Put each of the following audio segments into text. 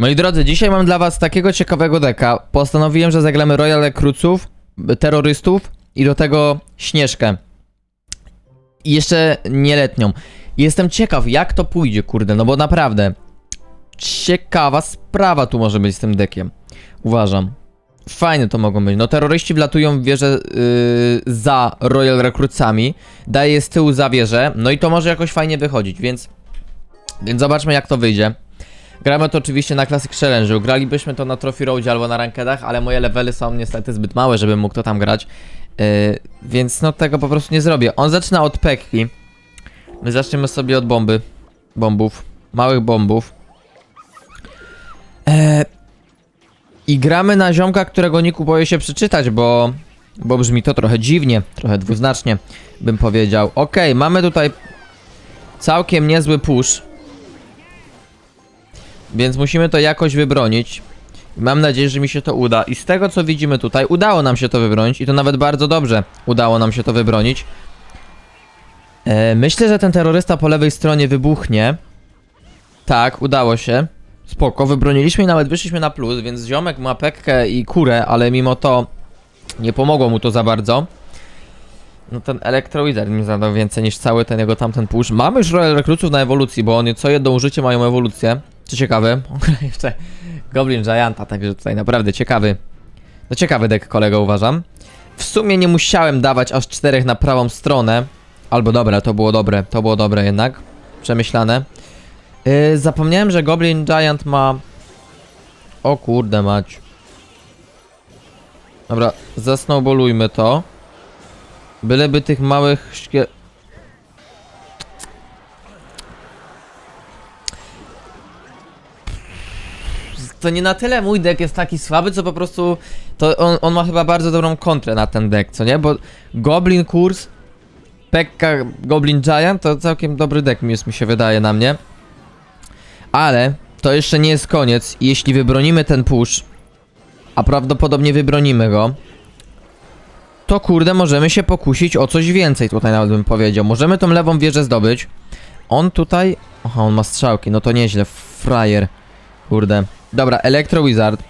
Moi drodzy, dzisiaj mam dla was takiego ciekawego deka. Postanowiłem, że zagramy Royal Recruitsów, terrorystów i do tego Śnieżkę. I jeszcze nieletnią. Jestem ciekaw, jak to pójdzie, kurde, no bo naprawdę ciekawa sprawa tu może być z tym dekiem. Uważam. Fajne to mogą być. No terroryści wlatują w wieżę yy, za Royal Recruitsami, daje z tyłu za wieżę, no i to może jakoś fajnie wychodzić, więc więc zobaczmy jak to wyjdzie. Gramy to oczywiście na Classic Challenge'u. Gralibyśmy to na Trophy Roadzie albo na rankedach, ale moje levely są niestety zbyt małe, żebym mógł to tam grać. Yy, więc no tego po prostu nie zrobię. On zaczyna od pekki. My zaczniemy sobie od bomby. Bombów. Małych bombów. Eee, I gramy na ziomka, którego niku boję się przeczytać, bo... Bo brzmi to trochę dziwnie, trochę dwuznacznie bym powiedział. Okej, mamy tutaj całkiem niezły push. Więc musimy to jakoś wybronić. Mam nadzieję, że mi się to uda. I z tego co widzimy tutaj, udało nam się to wybronić i to nawet bardzo dobrze udało nam się to wybronić. E, myślę, że ten terrorysta po lewej stronie wybuchnie. Tak, udało się. Spoko, wybroniliśmy i nawet wyszliśmy na plus, więc ziomek ma pekkę i kurę, ale mimo to nie pomogło mu to za bardzo. No ten Electrowizard mi zadał więcej niż cały ten jego tamten push. Mamy już Royal Recruitów na ewolucji, bo oni co jedno użycie mają ewolucję. Co ciekawe, jeszcze Goblin Gianta, także tutaj naprawdę ciekawy. No ciekawy deck kolego uważam. W sumie nie musiałem dawać aż czterech na prawą stronę. Albo dobra, to było dobre, to było dobre jednak. Przemyślane. Yy, zapomniałem, że Goblin Giant ma... O kurde mać. Dobra, zasnowbolujmy to. Byleby tych małych. To nie na tyle mój deck jest taki słaby, co po prostu... To on, on ma chyba bardzo dobrą kontrę na ten deck, co nie? Bo Goblin Kurs, Pekka Goblin Giant to całkiem dobry deck jest, mi się wydaje na mnie. Ale to jeszcze nie jest koniec. Jeśli wybronimy ten push, a prawdopodobnie wybronimy go, to kurde możemy się pokusić o coś więcej tutaj nawet bym powiedział. Możemy tą lewą wieżę zdobyć. On tutaj... Aha, on ma strzałki, no to nieźle, frajer. Kurde. Dobra, Electro Wizard.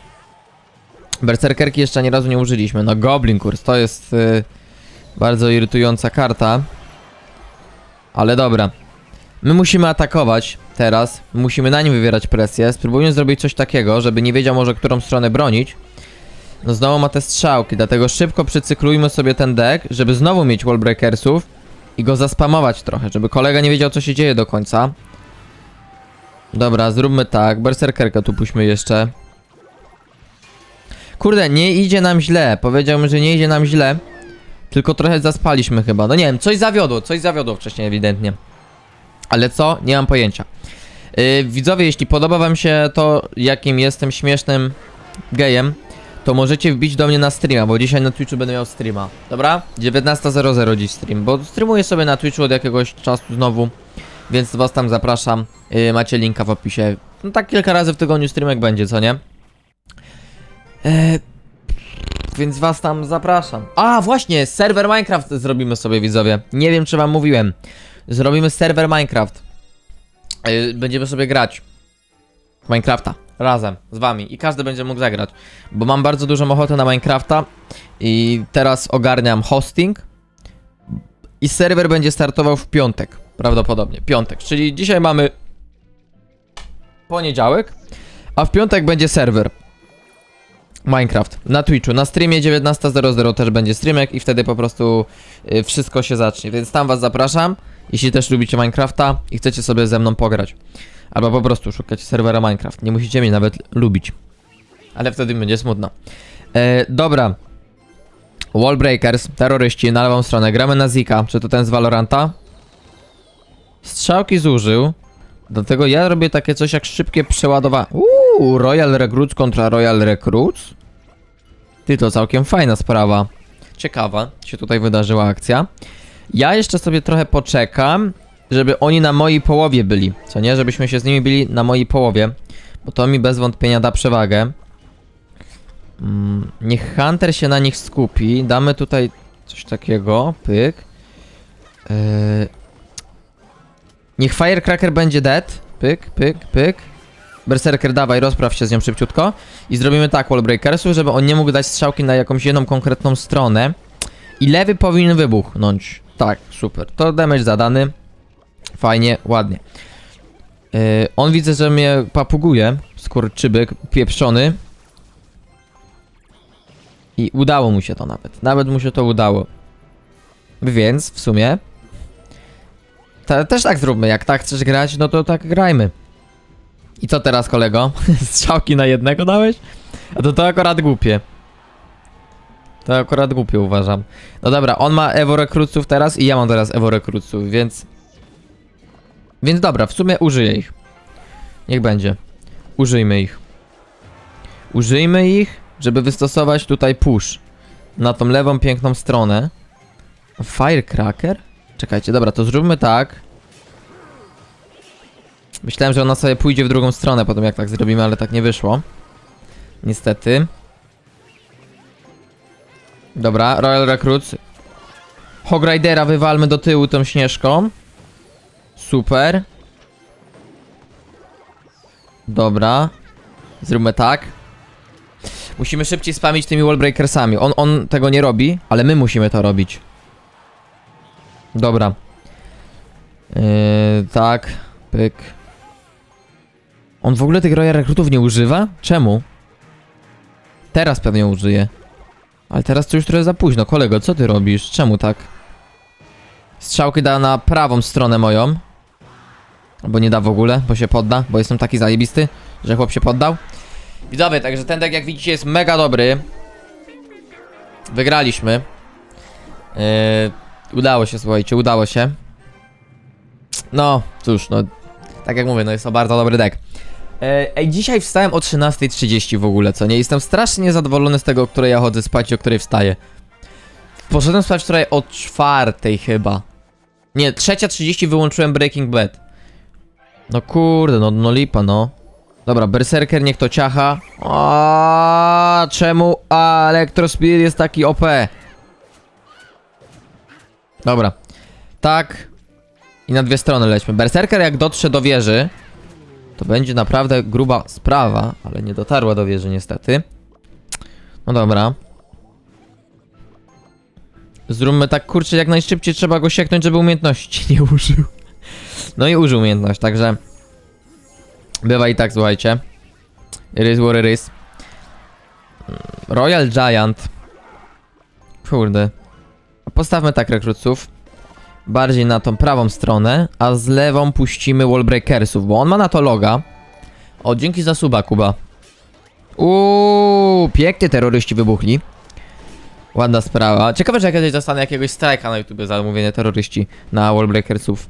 Berserkerki jeszcze ani razu nie użyliśmy. No Goblin Kurs, to jest y, bardzo irytująca karta. Ale dobra. My musimy atakować teraz. Musimy na nim wywierać presję. Spróbujmy zrobić coś takiego, żeby nie wiedział może którą stronę bronić. No znowu ma te strzałki, dlatego szybko przycyklujmy sobie ten deck, żeby znowu mieć wallbreakersów i go zaspamować trochę, żeby kolega nie wiedział co się dzieje do końca. Dobra, zróbmy tak, berserkerkę tu puśćmy jeszcze. Kurde, nie idzie nam źle, powiedziałbym, że nie idzie nam źle, tylko trochę zaspaliśmy chyba. No nie wiem, coś zawiodło, coś zawiodło wcześniej ewidentnie. Ale co? Nie mam pojęcia. Yy, widzowie, jeśli podoba wam się to, jakim jestem śmiesznym gejem, to możecie wbić do mnie na streama, bo dzisiaj na Twitchu będę miał streama. Dobra? 19.00 dziś stream, bo streamuję sobie na Twitchu od jakiegoś czasu znowu, więc was tam zapraszam. Yy, macie linka w opisie. No tak kilka razy w tygodniu streamek będzie, co nie? Eee, więc was tam zapraszam. A, właśnie, serwer Minecraft zrobimy sobie, widzowie. Nie wiem, czy wam mówiłem. Zrobimy serwer Minecraft. Yy, będziemy sobie grać. Minecrafta. Razem, z wami. I każdy będzie mógł zagrać. Bo mam bardzo dużą ochotę na Minecrafta. I teraz ogarniam hosting. I serwer będzie startował w piątek. Prawdopodobnie. Piątek. Czyli dzisiaj mamy poniedziałek. A w piątek będzie serwer. Minecraft na Twitchu, na streamie 19.00 też będzie streamek i wtedy po prostu y, wszystko się zacznie, więc tam was zapraszam, jeśli też lubicie Minecrafta i chcecie sobie ze mną pograć. Albo po prostu szukać serwera Minecraft, nie musicie mnie nawet lubić. Ale wtedy będzie smutno. E, dobra. Wallbreakers, terroryści, na lewą stronę, gramy na Zika, czy to ten z Valoranta? Strzałki zużył, dlatego ja robię takie coś jak szybkie przeładowanie. Uuu, Royal Recruits kontra Royal Recruits? Ty, to całkiem fajna sprawa. Ciekawa, się tutaj wydarzyła akcja. Ja jeszcze sobie trochę poczekam, żeby oni na mojej połowie byli. Co nie? Żebyśmy się z nimi byli na mojej połowie. Bo to mi bez wątpienia da przewagę. Mm, niech Hunter się na nich skupi. Damy tutaj coś takiego. Pyk. Yy... Niech Firecracker będzie dead. Pyk, pyk, pyk. Berserker, dawaj, rozpraw się z nią szybciutko. I zrobimy tak, Wallbreakersu, żeby on nie mógł dać strzałki na jakąś jedną konkretną stronę. I lewy powinien wybuchnąć. Tak, super. To damage zadany. Fajnie, ładnie. Yy, on widzę, że mnie papuguje. Skurczybyk pieprzony. I udało mu się to nawet. Nawet mu się to udało. Więc w sumie. Te- też tak zróbmy. Jak tak chcesz grać, no to tak grajmy. I co teraz, kolego? Strzałki na jednego dałeś? A to to akurat głupie. To akurat głupie uważam. No dobra, on ma Evo teraz i ja mam teraz Evo więc... Więc dobra, w sumie użyję ich. Niech będzie. Użyjmy ich. Użyjmy ich, żeby wystosować tutaj push. Na tą lewą piękną stronę. Firecracker? Czekajcie, dobra, to zróbmy tak. Myślałem, że ona sobie pójdzie w drugą stronę potem jak tak zrobimy, ale tak nie wyszło. Niestety. Dobra, Royal Recruits. Hog Ridera wywalmy do tyłu tą śnieżką. Super. Dobra. Zróbmy tak. Musimy szybciej spamić tymi wallbreakersami. On, on tego nie robi, ale my musimy to robić. Dobra. Yy, tak. Pyk. On w ogóle tych Royal Rekrutów nie używa? Czemu? Teraz pewnie użyje. Ale teraz to już trochę za późno. Kolego, co ty robisz? Czemu tak? Strzałki da na prawą stronę moją. Albo nie da w ogóle, bo się podda, bo jestem taki zajebisty, że chłop się poddał. Widzowie, także ten deck jak widzicie jest mega dobry. Wygraliśmy. Yy, udało się, słuchajcie, udało się. No, cóż, no, tak jak mówię, no jest to bardzo dobry deck. E, Ej, dzisiaj wstałem o 13.30 w ogóle, co nie? Jestem strasznie zadowolony z tego, o której ja chodzę spać i o której wstaję. Poszedłem spać wczoraj o czwartej chyba. Nie, 3.30 wyłączyłem Breaking Bad. No kurde, no, no lipa, no. Dobra, Berserker niech to ciacha. A czemu Electrospirit jest taki OP? Dobra. Tak. I na dwie strony lećmy. Berserker jak dotrze do wieży, to będzie naprawdę gruba sprawa, ale nie dotarła do wieży niestety. No dobra. Zróbmy tak, kurczę, jak najszybciej trzeba go sieknąć, żeby umiejętności nie użył. No i użył umiejętność, także... Bywa i tak, słuchajcie. Is what it is. Royal Giant. Kurde. Postawmy tak rekruców. Bardziej na tą prawą stronę, a z lewą puścimy Wallbreakersów, bo on ma na to loga. O, dzięki za suba, Kuba. Uuu, pięknie terroryści wybuchli. Ładna sprawa. Ciekawe, że ja kiedyś dostanę jakiegoś strajka na YouTube za mówienie terroryści na Wallbreakersów.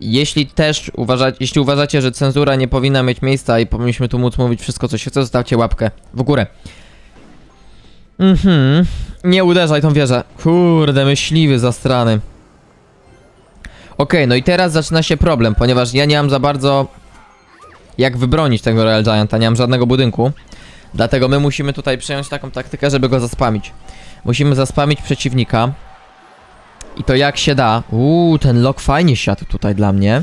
Jeśli też uważacie, jeśli uważacie, że cenzura nie powinna mieć miejsca i powinniśmy tu móc mówić wszystko, co się chce, zostawcie łapkę w górę. Mhm. Nie uderzaj tą wieżę. Kurde, myśliwy zastrany. Okej, no i teraz zaczyna się problem, ponieważ ja nie mam za bardzo jak wybronić tego Royal Gianta, nie mam żadnego budynku. Dlatego my musimy tutaj przejąć taką taktykę, żeby go zaspamić. Musimy zaspamić przeciwnika. I to jak się da. Uuu, ten lok fajnie siadł tutaj dla mnie.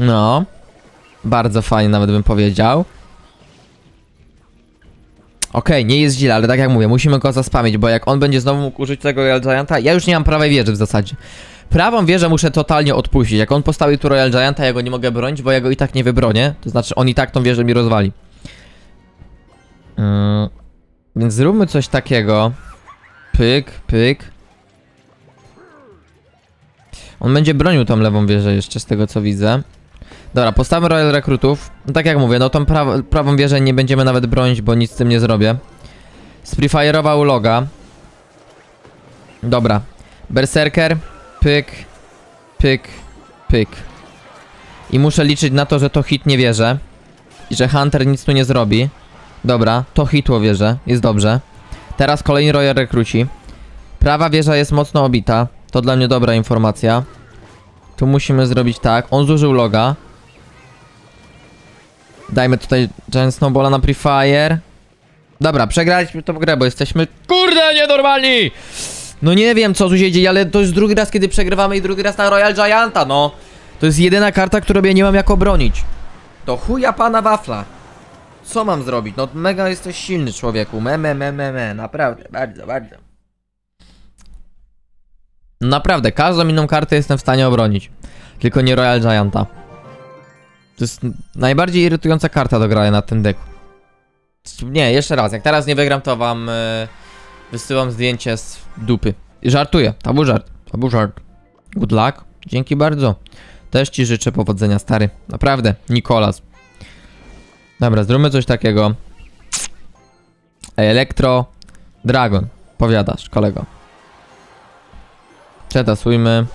No. Bardzo fajnie nawet bym powiedział. Okej, nie jest źle, ale tak jak mówię, musimy go zaspamić, bo jak on będzie znowu mógł użyć tego Royal Gianta, ja już nie mam prawej wieży w zasadzie. Prawą wieżę muszę totalnie odpuścić. Jak on postawi tu Royal Gianta, ja go nie mogę bronić, bo ja go i tak nie wybronię. To znaczy, on i tak tą wieżę mi rozwali. Yy, więc zróbmy coś takiego. Pyk, pyk. On będzie bronił tą lewą wieżę jeszcze z tego co widzę. Dobra, postawmy Royal Rekrutów. No tak jak mówię, no tą pra prawą wieżę nie będziemy nawet bronić, bo nic z tym nie zrobię. Sprefire'ował loga. Dobra. Berserker. Pyk. Pyk. Pyk. I muszę liczyć na to, że to hit nie wierzę. I że Hunter nic tu nie zrobi. Dobra, to hitło wierzę. Jest dobrze. Teraz kolejny Royal Rekruci. Prawa wieża jest mocno obita. To dla mnie dobra informacja. Tu musimy zrobić tak. On zużył loga. Dajmy tutaj Giant Snowballa na Prefire. Dobra, przegraliśmy tą grę, bo jesteśmy kurde nienormalni! No nie wiem co tu się dzieje, ale to jest drugi raz kiedy przegrywamy i drugi raz na Royal Gianta, no. To jest jedyna karta, którą ja nie mam jak obronić. To chuja pana wafla. Co mam zrobić? No mega jesteś silny człowieku. Me, me, me, me, me. Naprawdę, bardzo, bardzo. Naprawdę, każdą inną kartę jestem w stanie obronić. Tylko nie Royal Gianta. To jest najbardziej irytująca karta do grania na tym deku. Nie, jeszcze raz. Jak teraz nie wygram, to wam e, wysyłam zdjęcie z dupy. I żartuję. To był żart. To był żart. Good luck. Dzięki bardzo. Też ci życzę powodzenia, stary. Naprawdę. Nikolas. Dobra, zróbmy coś takiego. Elektro Dragon. Powiadasz, kolego. Przetasujmy.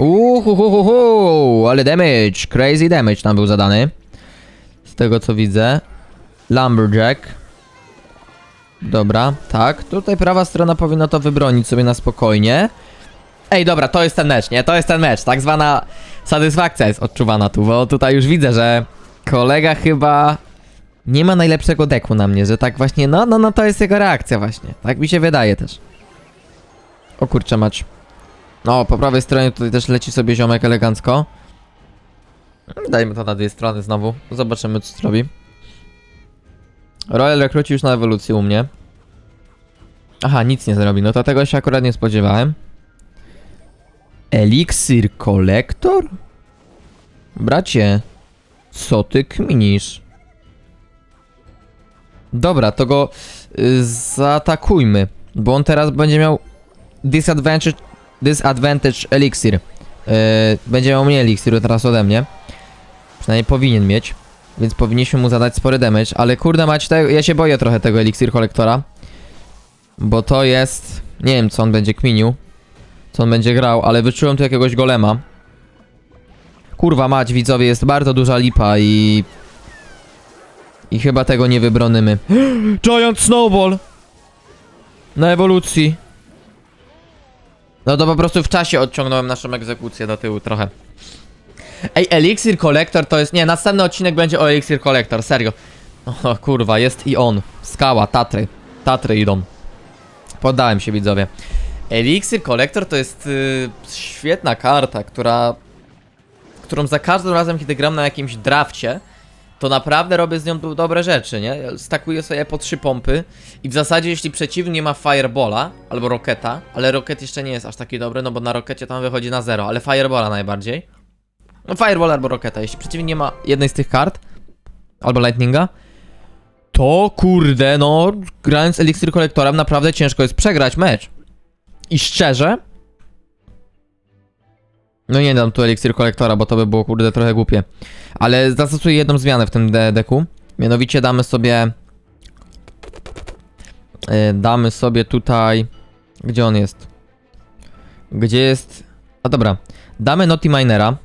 Uhuhuhuhu, ale damage, crazy damage tam był zadany. Z tego co widzę. Lumberjack. Dobra, tak. Tutaj prawa strona powinna to wybronić sobie na spokojnie. Ej, dobra, to jest ten mecz, nie? To jest ten mecz. Tak zwana satysfakcja jest odczuwana tu, bo tutaj już widzę, że kolega chyba nie ma najlepszego deku na mnie, że tak właśnie, no, no, no, to jest jego reakcja właśnie. Tak mi się wydaje też. O kurczę mać. No, po prawej stronie tutaj też leci sobie ziomek elegancko. Dajmy to na dwie strony znowu. Zobaczymy co zrobi. Royal rekruci już na ewolucji u mnie. Aha, nic nie zrobi. No to tego się akurat nie spodziewałem. Elixir kolektor? Bracie, co ty kminisz? Dobra, to go y, zaatakujmy, bo on teraz będzie miał disadvantage, disadvantage elixir. Yy, będzie miał mniej elixiru teraz ode mnie. Przynajmniej powinien mieć. Więc powinniśmy mu zadać spory damage, ale kurde mać, ja się boję trochę tego eliksir kolektora. Bo to jest... Nie wiem co on będzie kminił. Co on będzie grał, ale wyczułem tu jakiegoś golema. Kurwa mać, widzowie, jest bardzo duża lipa i... I chyba tego nie wybronymy. Giant Snowball! Na ewolucji. No to po prostu w czasie odciągnąłem naszą egzekucję do tyłu trochę. Ej, Elixir Collector to jest... Nie, następny odcinek będzie o Elixir Collector, serio. O kurwa, jest i on. Skała, Tatry. Tatry idą. Poddałem się widzowie. Elixir Collector to jest y, świetna karta, która... Którą za każdym razem, kiedy gram na jakimś drafcie, to naprawdę robię z nią do- dobre rzeczy, nie? Stakuję sobie po trzy pompy i w zasadzie jeśli przeciwnik nie ma Firebola albo Roketa, ale Roket jeszcze nie jest aż taki dobry, no bo na Rokecie tam wychodzi na zero, ale Firebola najbardziej. No Fireball albo Roketa, jeśli przeciwnik nie ma jednej z tych kart, albo Lightninga, to kurde, no, grając Elixir Kolektorem naprawdę ciężko jest przegrać mecz. I szczerze, no nie dam tu Elixir Kolektora, bo to by było kurde trochę głupie. Ale zastosuję jedną zmianę w tym de deku. Mianowicie damy sobie... Yy, damy sobie tutaj... Gdzie on jest? Gdzie jest... A dobra. Damy Naughty Minera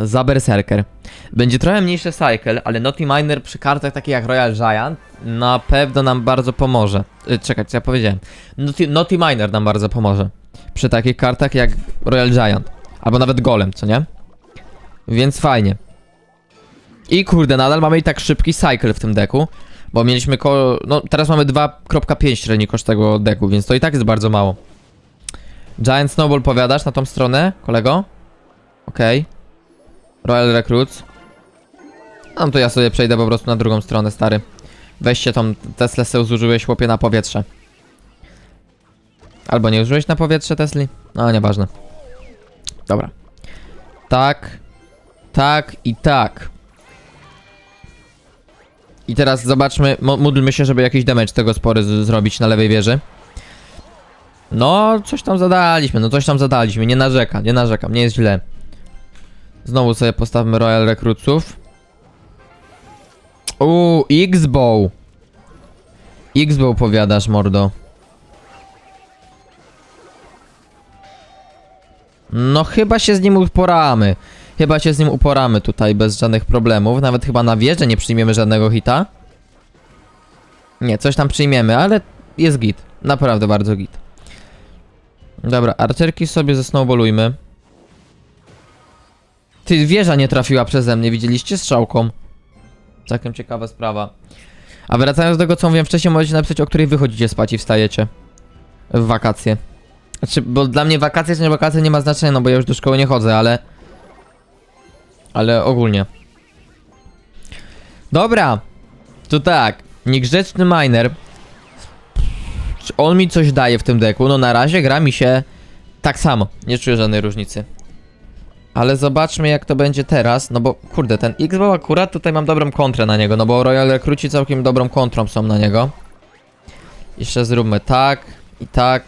za Berserker. Będzie trochę mniejszy cycle, ale Naughty Miner przy kartach takich jak Royal Giant na pewno nam bardzo pomoże. Yy, co ja powiedziałem? Naughty, Naughty Miner nam bardzo pomoże. Przy takich kartach jak Royal Giant. Albo nawet Golem, co nie? Więc fajnie. I kurde, nadal mamy i tak szybki cycle w tym deku. Bo mieliśmy ko... No, teraz mamy 2.5 średni koszt tego deku, więc to i tak jest bardzo mało. Giant Snowball powiadasz na tą stronę, kolego? Okej. Royal Recruits. No to ja sobie przejdę po prostu na drugą stronę, stary. Weźcie tą Teslę, se zużyłeś chłopie na powietrze. Albo nie użyłeś na powietrze Tesli? No, nieważne. Dobra. Tak. Tak i tak. I teraz zobaczmy, módlmy się, żeby jakiś damage tego spory zrobić na lewej wieży. No, coś tam zadaliśmy, no coś tam zadaliśmy, nie narzekam, nie narzekam, nie jest źle. Znowu sobie postawmy Royal Recruitsów. Uuu, X-Bow. X-Bow powiadasz, mordo. No chyba się z nim uporamy. Chyba się z nim uporamy tutaj bez żadnych problemów. Nawet chyba na wieżę nie przyjmiemy żadnego hita. Nie, coś tam przyjmiemy, ale jest git. Naprawdę bardzo git. Dobra, arcerki sobie zesnowballujmy. Ty, wieża nie trafiła przeze mnie, widzieliście strzałką. Całkiem ciekawa sprawa. A wracając do tego, co mówiłem wcześniej, możecie napisać, o której wychodzicie spać i wstajecie. W wakacje. Znaczy, bo dla mnie wakacje czy nie wakacje nie ma znaczenia, no bo ja już do szkoły nie chodzę, ale... Ale ogólnie. Dobra. To tak. Niegrzeczny miner. Czy on mi coś daje w tym deku? No na razie gra mi się tak samo. Nie czuję żadnej różnicy. Ale zobaczmy jak to będzie teraz, no bo kurde, ten X-Bow akurat tutaj mam dobrą kontrę na niego, no bo Royal Recruci całkiem dobrą kontrą są na niego. Jeszcze zróbmy tak i tak.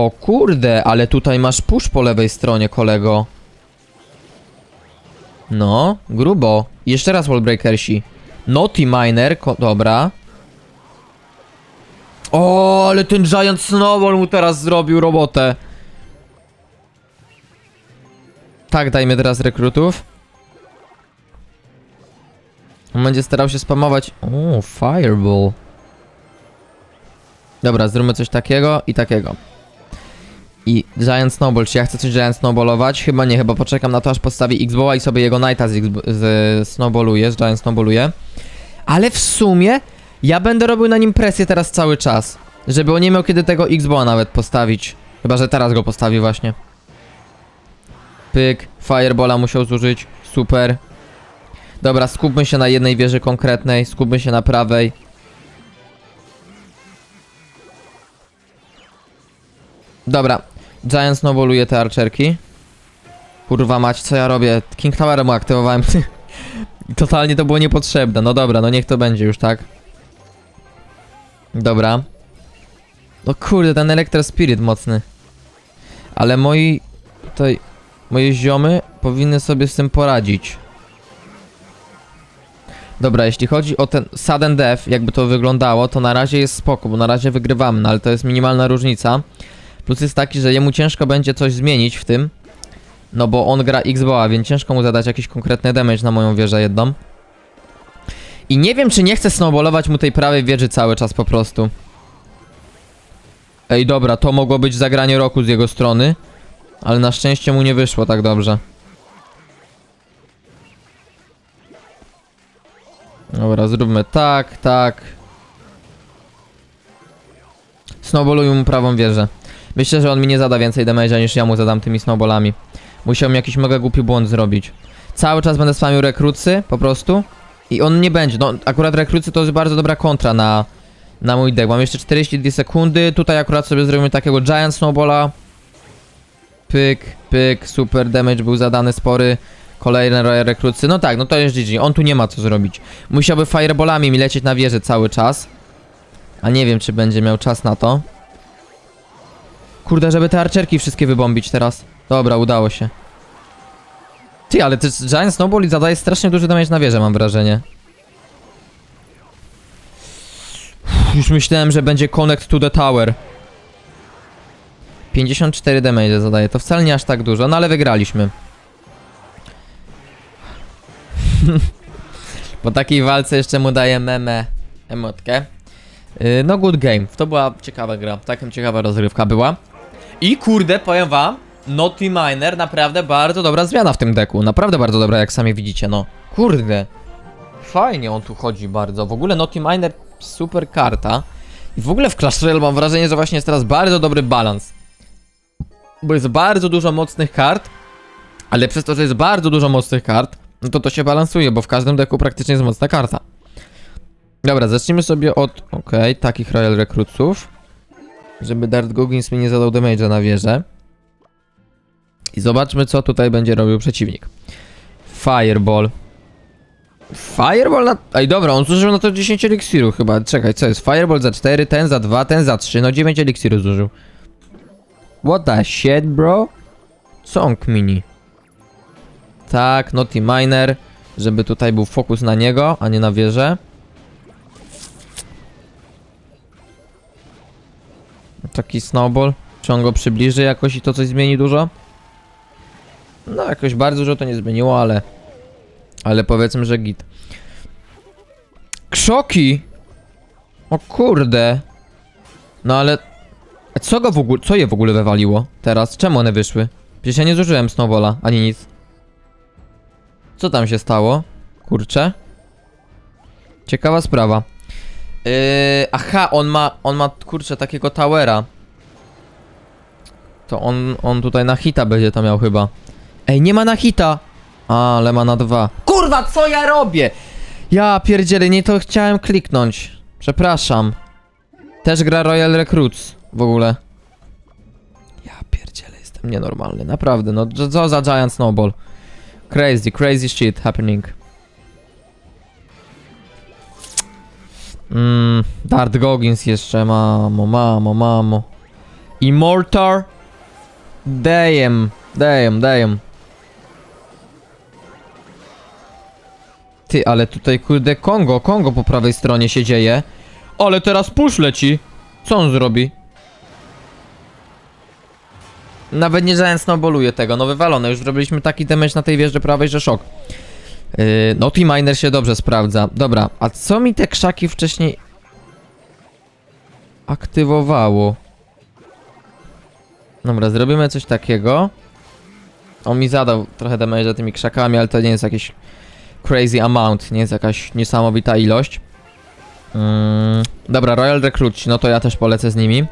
O kurde, ale tutaj masz push po lewej stronie, kolego. No, grubo. Jeszcze raz Wallbreakersi. Naughty Miner, dobra. O, ale ten Giant Snowball mu teraz zrobił robotę. Tak, dajmy teraz rekrutów. On będzie starał się spamować. O, Fireball. Dobra, zróbmy coś takiego i takiego. I Giant Snowball, czy ja chcę coś Giant Snowballować? Chyba nie, chyba poczekam na to, aż postawi X-Bowa i sobie jego Knighta z, z Snowballuje, z Giant Snowballuje. Ale w sumie ja będę robił na nim presję teraz cały czas. Żeby on nie miał kiedy tego X-Bowa nawet postawić. Chyba, że teraz go postawi właśnie. Pyk, Firebola musiał zużyć, super. Dobra, skupmy się na jednej wieży konkretnej, skupmy się na prawej. Dobra, Giant snowballuje te archerki. Kurwa mać, co ja robię? King Tower mu aktywowałem. Totalnie to było niepotrzebne. No dobra, no niech to będzie już, tak? Dobra. No kurde, ten Electro Spirit mocny. Ale moi... Tutaj... Moje ziomy powinny sobie z tym poradzić. Dobra, jeśli chodzi o ten sudden death, jakby to wyglądało, to na razie jest spoko, bo na razie wygrywamy, no ale to jest minimalna różnica. Plus jest taki, że jemu ciężko będzie coś zmienić w tym, no bo on gra X-Boa, więc ciężko mu zadać jakiś konkretny damage na moją wieżę jedną. I nie wiem, czy nie chcę snowballować mu tej prawej wieży cały czas po prostu. Ej, dobra, to mogło być zagranie roku z jego strony, ale na szczęście mu nie wyszło tak dobrze. Dobra, zróbmy tak, tak. Snowballuj mu prawą wieżę. Myślę, że on mi nie zada więcej damage'a niż ja mu zadam tymi snowballami. Musiał mi jakiś mega głupi błąd zrobić. Cały czas będę spamił rekrucy, po prostu. I on nie będzie. No, akurat rekrucy to jest bardzo dobra kontra na, na mój deck. Mam jeszcze 42 sekundy. Tutaj akurat sobie zrobimy takiego Giant Snowballa. Pyk, pyk, super damage był zadany spory. Kolejne rekrucy. No tak, no to jest GG. On tu nie ma co zrobić. Musiałby fireballami mi lecieć na wieżę cały czas. A nie wiem, czy będzie miał czas na to. Kurde, żeby te archerki wszystkie wybombić teraz. Dobra, udało się. Ty, ale ten Giant Snowball zadaje strasznie duży damage na wieżę, mam wrażenie. Już myślałem, że będzie connect to the tower. 54 damage zadaje, to wcale nie aż tak dużo, no ale wygraliśmy. Po takiej walce jeszcze mu daję meme emotkę. Yy, no good game, to była ciekawa gra, taką ciekawa rozgrywka była. I kurde, powiem wam, Naughty Miner naprawdę bardzo dobra zmiana w tym deku, naprawdę bardzo dobra, jak sami widzicie, no. Kurde, fajnie on tu chodzi bardzo, w ogóle Naughty Miner super karta. I w ogóle w Clash Royale mam wrażenie, że właśnie jest teraz bardzo dobry balans. Bo jest bardzo dużo mocnych kart, ale przez to, że jest bardzo dużo mocnych kart, no to to się balansuje, bo w każdym deku praktycznie jest mocna karta. Dobra, zacznijmy sobie od, okej, takich Royal Recruitsów. Żeby Dart Goggins mi nie zadał damage'a na wieżę. I zobaczmy, co tutaj będzie robił przeciwnik. Fireball. Fireball na... Ej, dobra, on zużył na to 10 eliksirów chyba. Czekaj, co jest? Fireball za 4, ten za 2, ten za 3. No 9 eliksirów zużył. What the shit, bro? Co on kmini? Tak, Naughty Miner. Żeby tutaj był fokus na niego, a nie na wieżę. Taki snowball. Czy on go przybliży jakoś i to coś zmieni dużo? No, jakoś bardzo dużo to nie zmieniło, ale... Ale powiedzmy, że git. Krzoki! O kurde! No ale... Co go w ogóle... Co je w ogóle wywaliło teraz? Czemu one wyszły? Przecież ja nie zużyłem snowballa, ani nic. Co tam się stało? Kurczę. Ciekawa sprawa. Yy, aha, on ma, on ma, kurczę, takiego towera. To on, on tutaj na hita będzie to miał chyba. Ej, nie ma na hita! A, ale ma na dwa. Kurwa, co ja robię? Ja pierdzielę, nie to chciałem kliknąć. Przepraszam. Też gra Royal Recruits w ogóle. Ja pierdzielę, jestem nienormalny, naprawdę, no co za Giant Snowball. Crazy, crazy shit happening. Mmm, Dart Goggins jeszcze, mamo, mamo, mamo. Immortar? Damn, damn, damn. Ty, ale tutaj kurde Kongo, Kongo po prawej stronie się dzieje. Ale teraz push leci. Co on zrobi? Nawet nie Giant snowballuje tego, no wywalone. Już zrobiliśmy taki damage na tej wieży prawej, że szok. Yy, Naughty Miner się dobrze sprawdza. Dobra, a co mi te krzaki wcześniej aktywowało? Dobra, zrobimy coś takiego. On mi zadał trochę damage tymi krzakami, ale to nie jest jakiś crazy amount, nie jest jakaś niesamowita ilość. Mm, dobra, Royal Recruit, no to ja też polecę z nimi.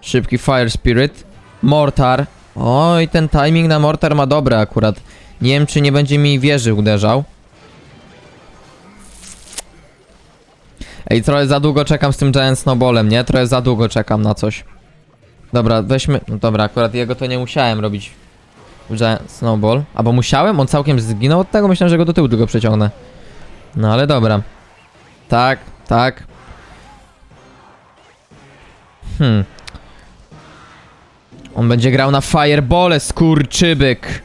Szybki Fire Spirit. Mortar. Oj, ten timing na Mortar ma dobre akurat. Nie wiem, czy nie będzie mi wieży uderzał. Ej, trochę za długo czekam z tym Giant Snowballem, nie? Trochę za długo czekam na coś. Dobra, weźmy... No dobra, akurat jego to nie musiałem robić. Giant Snowball. Albo musiałem? On całkiem zginął od tego? Myślałem, że go do tyłu tylko przeciągnę. No ale dobra. Tak, tak. Hmm. On będzie grał na Firebole, skurczybyk.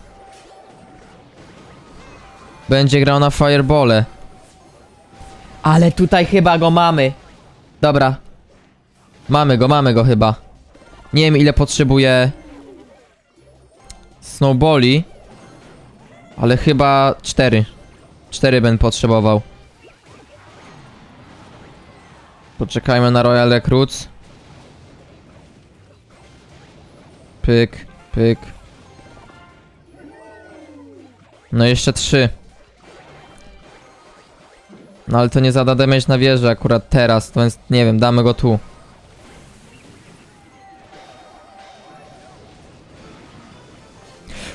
Będzie grał na Firebole. Ale tutaj chyba go mamy. Dobra. Mamy go, mamy go chyba. Nie wiem ile potrzebuje Snowballi. Ale chyba cztery. Cztery będę potrzebował. Poczekajmy na Royal Recruits. Pyk, pyk. No jeszcze trzy. No ale to nie zada damage na wieżę akurat teraz, to więc nie wiem, damy go tu.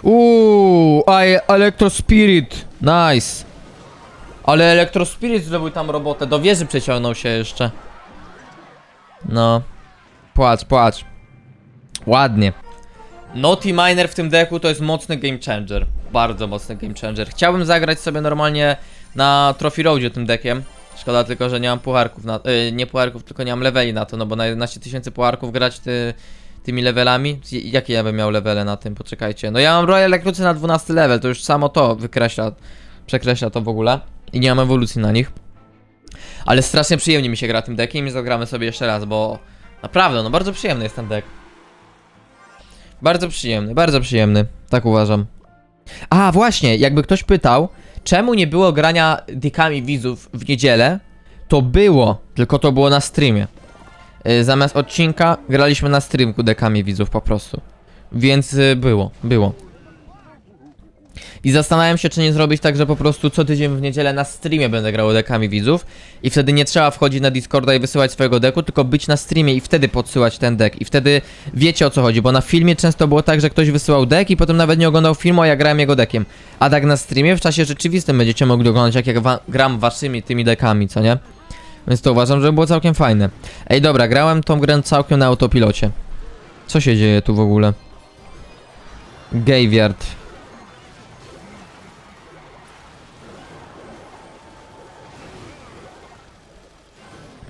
Uuu, a Electro Spirit, nice. Ale Electro Spirit zrobił tam robotę, do wieży przeciągnął się jeszcze. No. Płacz, płacz. Ładnie. Naughty Miner w tym deku to jest mocny game changer. Bardzo mocny game changer. Chciałbym zagrać sobie normalnie na Trophy Roadzie tym dekiem. Szkoda tylko, że nie mam pucharków na... Yy, nie pucharków, tylko nie mam leveli na to, no bo na 11 tysięcy pucharków grać ty, tymi levelami. Jakie ja bym miał levele na tym? Poczekajcie. No ja mam Royal Recruitsy na 12 level, to już samo to wykreśla, przekreśla to w ogóle. I nie mam ewolucji na nich. Ale strasznie przyjemnie mi się gra tym dekiem i zagramy sobie jeszcze raz, bo naprawdę, no bardzo przyjemny jest ten deck. Bardzo przyjemny, bardzo przyjemny. Tak uważam. A, właśnie, jakby ktoś pytał, czemu nie było grania dikami widzów w niedzielę, to było, tylko to było na streamie. Y, Zamiast odcinka graliśmy na streamku dekami widzów po prostu. Więc y, było, było. I zastanawiam się, czy nie zrobić tak, że po prostu co tydzień w niedzielę na streamie będę grał dekami widzów i wtedy nie trzeba wchodzić na Discorda i wysyłać swojego deku, tylko być na streamie i wtedy podsyłać ten dek. I wtedy wiecie o co chodzi, bo na filmie często było tak, że ktoś wysyłał dek i potem nawet nie oglądał filmu, a ja grałem jego dekiem. A tak na streamie w czasie rzeczywistym będziecie mogli oglądać, jak ja gram waszymi tymi dekami, co nie? Więc to uważam, że było całkiem fajne. Ej, dobra, grałem tą grę całkiem na autopilocie. Co się dzieje tu w ogóle? Graveyard.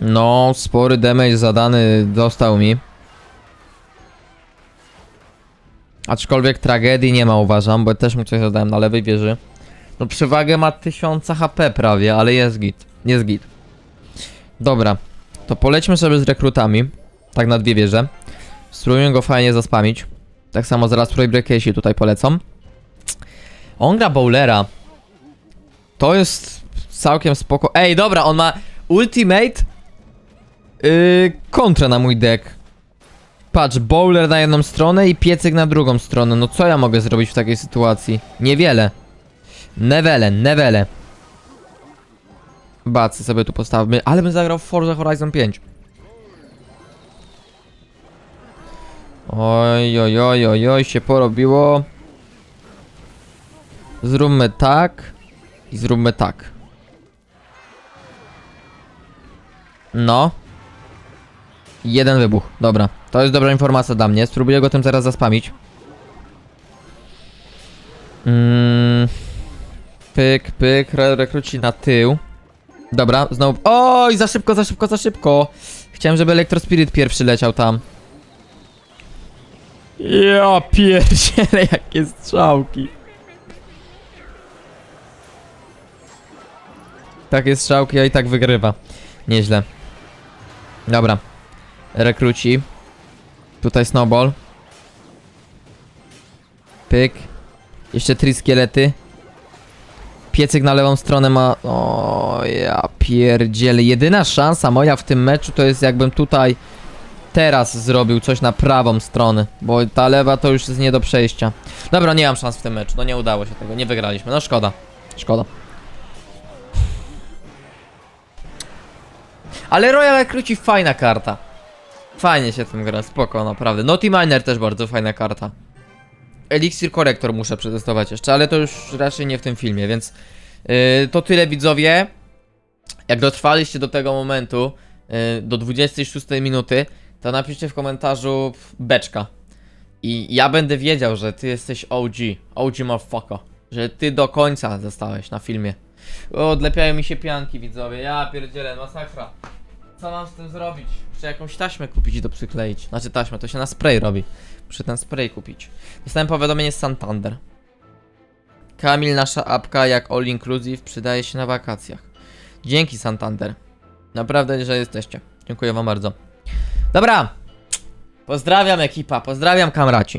No, spory damage zadany dostał mi. Aczkolwiek tragedii nie ma, uważam, bo też mu coś zadałem na lewej wieży. No przewagę ma 1000 HP prawie, ale jest git. Jest git. Dobra, to polećmy sobie z rekrutami. Tak na dwie wieże. Spróbujmy go fajnie zaspamić. Tak samo zaraz Projbreakesi tutaj polecą. On gra bowlera. To jest całkiem spoko. Ej, dobra, on ma ultimate Yy, kontra na mój deck. Patrz, bowler na jedną stronę i piecyk na drugą stronę. No co ja mogę zrobić w takiej sytuacji? Niewiele. Nevele, nevele. Bacy sobie tu postawmy, ale bym zagrał w Forza Horizon 5. Oj, oj, oj, oj, oj, się porobiło. Zróbmy tak. I zróbmy tak. No. Jeden wybuch. Dobra. To jest dobra informacja dla mnie. Spróbuję go tym zaraz zaspamić. Mm. Pyk, pyk. Re rekruci na tył. Dobra, znowu. Oj, za szybko, za szybko, za szybko. Chciałem, żeby Elektrospirit pierwszy leciał tam. Ja pierdzielę, jakie strzałki. Takie strzałki, a i tak wygrywa. Nieźle. Dobra. Rekruci. Tutaj snowball. Pyk. Jeszcze trzy szkielety. Piecyk na lewą stronę ma... O ja pierdzielę. Jedyna szansa moja w tym meczu to jest jakbym tutaj teraz zrobił coś na prawą stronę, bo ta lewa to już jest nie do przejścia. Dobra, nie mam szans w tym meczu, no nie udało się tego, nie wygraliśmy, no szkoda, szkoda. Ale Royal Recruci fajna karta. Fajnie się tym gra, spoko, naprawdę. Naughty Miner też bardzo fajna karta. Elixir Corrector muszę przetestować jeszcze, ale to już raczej nie w tym filmie, więc yy, to tyle widzowie. Jak dotrwaliście do tego momentu, yy, do 26 minuty, to napiszcie w komentarzu beczka. I ja będę wiedział, że ty jesteś OG, OG motherfucker. Że ty do końca zostałeś na filmie. O, odlepiają mi się pianki widzowie, ja pierdzielę, masakra. Co mam z tym zrobić? Muszę jakąś taśmę kupić do przykleić. Znaczy taśmę, to się na spray robi. Muszę ten spray kupić. Dostałem powiadomienie z Santander. Kamil, nasza apka jak all inclusive przydaje się na wakacjach. Dzięki Santander. Naprawdę, że jesteście. Dziękuję wam bardzo. Dobra. Pozdrawiam ekipa, pozdrawiam kamraci.